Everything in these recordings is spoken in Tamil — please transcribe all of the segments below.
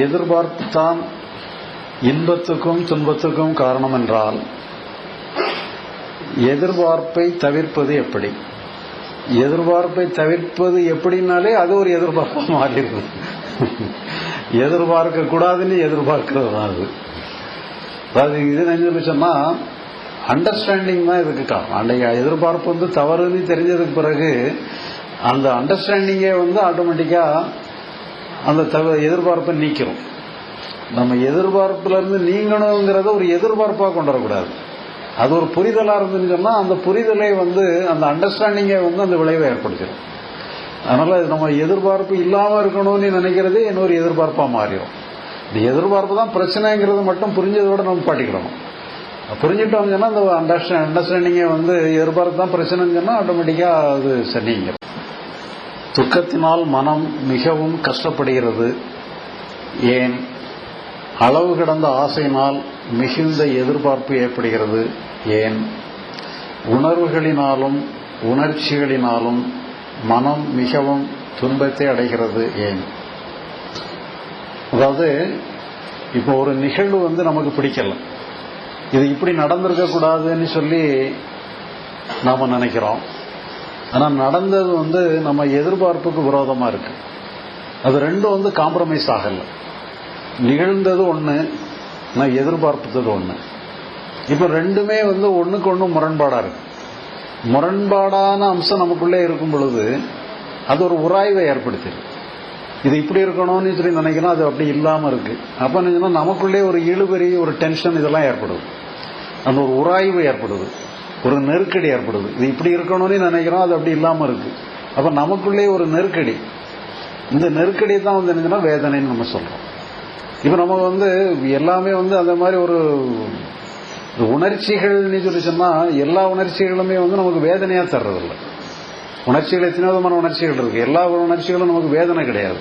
எதிர்பார்ப்பு தான் இன்பத்துக்கும் துன்பத்துக்கும் காரணம் என்றால் எதிர்பார்ப்பை தவிர்ப்பது எப்படி? எதிர்பார்ப்பை தவிர்ப்பது எப்படின்னாலே அது ஒரு எதிர்பார்ப்பாக மாறிடுது எதிர்பார்க்க கூடாதுன்னு எதிர்பார்க்கிறது தான் அது. அதாவது இது நினைஞ்சு சொன்னா அண்டர்ஸ்டாண்டிங் தான் இதுக்கு காரணம். அன்றைக்கு எதிர்பார்ப்பு வந்து தவறுன்னு தெரிஞ்சதுக்கு பிறகு அந்த அண்டர்ஸ்டாண்டிங்கே வந்து ஆட்டோமேட்டிக்காக அந்த தவ எதிர்பார்ப்பை நீக்கிறோம். நம்ம எதிர்பார்ப்புல இருந்து நீங்கணுங்கிறத ஒரு எதிர்பார்ப்பா கொண்டு வரக்கூடாது அது ஒரு புரிதலா இருந்துன்னு சொன்னால் அந்த புரிதலை வந்து அந்த அண்டர்ஸ்டாண்டிங்கை வந்து அந்த விளைவை ஏற்படுத்திடும் அதனால நம்ம எதிர்பார்ப்பு இல்லாம இருக்கணும்னு நினைக்கிறதே இன்னொரு எதிர்பார்ப்பா மாறிடும் இந்த எதிர்பார்ப்பு தான் பிரச்சனைங்கிறது மட்டும் புரிஞ்சதோட நம்ம பாட்டிக்கிடணும் புரிஞ்சுட்டோம்னு சொன்னா அந்த அண்டர்ஸ்டாண்ட் அண்டர்ஸ்டாண்டிங்கை வந்து எதிர்பார்ப்பு தான் பிரச்சனைன்னு சொன்னால் ஆட்டோமேட்டிக்கா அது சரிங்க துக்கத்தினால் மனம் மிகவும் கஷ்டப்படுகிறது. ஏன்? அளவு கடந்த ஆசையினால் மிகுந்த எதிர்பார்ப்பு ஏற்படுகிறது. ஏன்? உணர்வுகளினாலும் உணர்ச்சிகளினாலும் மனம் மிகவும் துன்பத்தை அடைகிறது. ஏன்? அதாவது இப்போ ஒரு நிகழ்வு வந்து நமக்கு பிடிக்கல. இது இப்படி நடந்திருக்க கூடாதுன்னு சொல்லி நாம நினைக்கிறோம். ஆனா நடந்தது வந்து நம்ம எதிர்பார்ப்புக்கு விரோதமா இருக்கு. அது ரெண்டும் வந்து காம்ப்ரமைஸ் ஆகல. நிகழ்ந்தது ஒண்ணு நான் எதிர்பார்த்தது ஒண்ணு. இப்ப ரெண்டுமே வந்து ஒண்ணுக்கு ஒண்ணு முரண்பாடா இருக்கு. முரண்பாடான அம்சம் நமக்குள்ளே இருக்கும் பொழுது அது ஒரு உராய்வை ஏற்படுத்திடும். இது இப்படி இருக்கணும்னு சொல்லி நினைக்கிறோம் அது அப்படி இல்லாம இருக்கு. அப்ப நினைச்சோன்னா நமக்குள்ளே ஒரு இழுபறி ஒரு டென்ஷன் இதெல்லாம் ஏற்படுது அந்த ஒரு உராய்வு ஏற்படுது. ஒரு நெருக்கடி ஏற்படுது. இது இப்படி இருக்கணும்னு நினைக்கிறோம் அது அப்படி இல்லாம இருக்கு. அப்ப நமக்குள்ளே ஒரு நெருக்கடி. இந்த நெருக்கடி தான் வந்து என்னன்னா வேதனைன்னு நம்ம சொல்றோம். இப்ப நம்ம வந்து எல்லாமே வந்து அந்த மாதிரி ஒரு உணர்ச்சிகள்னு சொல்லி சொன்னா எல்லா உணர்ச்சிகளுமே வந்து நமக்கு வேதனையா தர்றதில்லை. உணர்ச்சிகள் எத்தனை விதமான உணர்ச்சிகள் இருக்கு. எல்லா உணர்ச்சிகளும் நமக்கு வேதனை கிடையாது.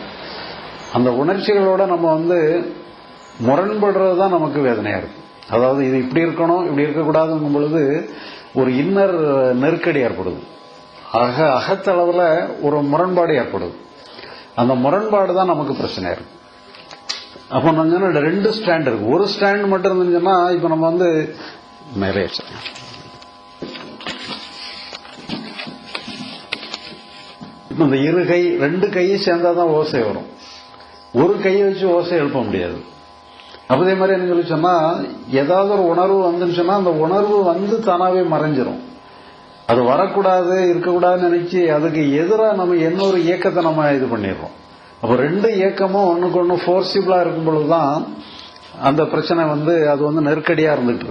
அந்த உணர்ச்சிகளோட நம்ம வந்து முரண்படுறது தான் நமக்கு வேதனையா இருக்கு. அதாவது இது இப்படி இருக்கணும் இப்படி இருக்கக்கூடாதுங்கும் பொழுது ஒரு இன்னர் நெருக்கடி ஏற்படுது. அக அகத்தளவில் ஒரு முரண்பாடு ஏற்படுது. அந்த முரண்பாடு தான் நமக்கு பிரச்சனை இருக்கும் அப்போ நம்ம ரெண்டு ஸ்டாண்ட் இருக்கு. ஒரு ஸ்டாண்ட் மட்டும் இருந்துச்சுன்னா இப்போ நம்ம வந்து மேலே இப்போ இந்த இரு கை ரெண்டு கையும் சேர்ந்தா தான் ஓசை வரும். ஒரு கையை வச்சு ஓசை எழுப்ப முடியாது. அதே மாதிரி என்ன சொல்லிச்சோம்னா ஏதாவது ஒரு உணர்வு வந்துருச்சுன்னா அந்த உணர்வு வந்து தானாவே மறைஞ்சிரும். அது வரக்கூடாது இருக்கக்கூடாதுன்னு நினைச்சு அதுக்கு எதிராக நம்ம இன்னொரு இயக்கத்தை நம்ம இது பண்ணிடுறோம். அப்போ ரெண்டு இயக்கமும் ஒன்றுக்கு ஒன்று ஃபோர்ஸிபிளாக இருக்கும் பொழுது தான் அந்த பிரச்சனை வந்து அது வந்து நெருக்கடியாக இருந்துகிட்டு இருக்கு.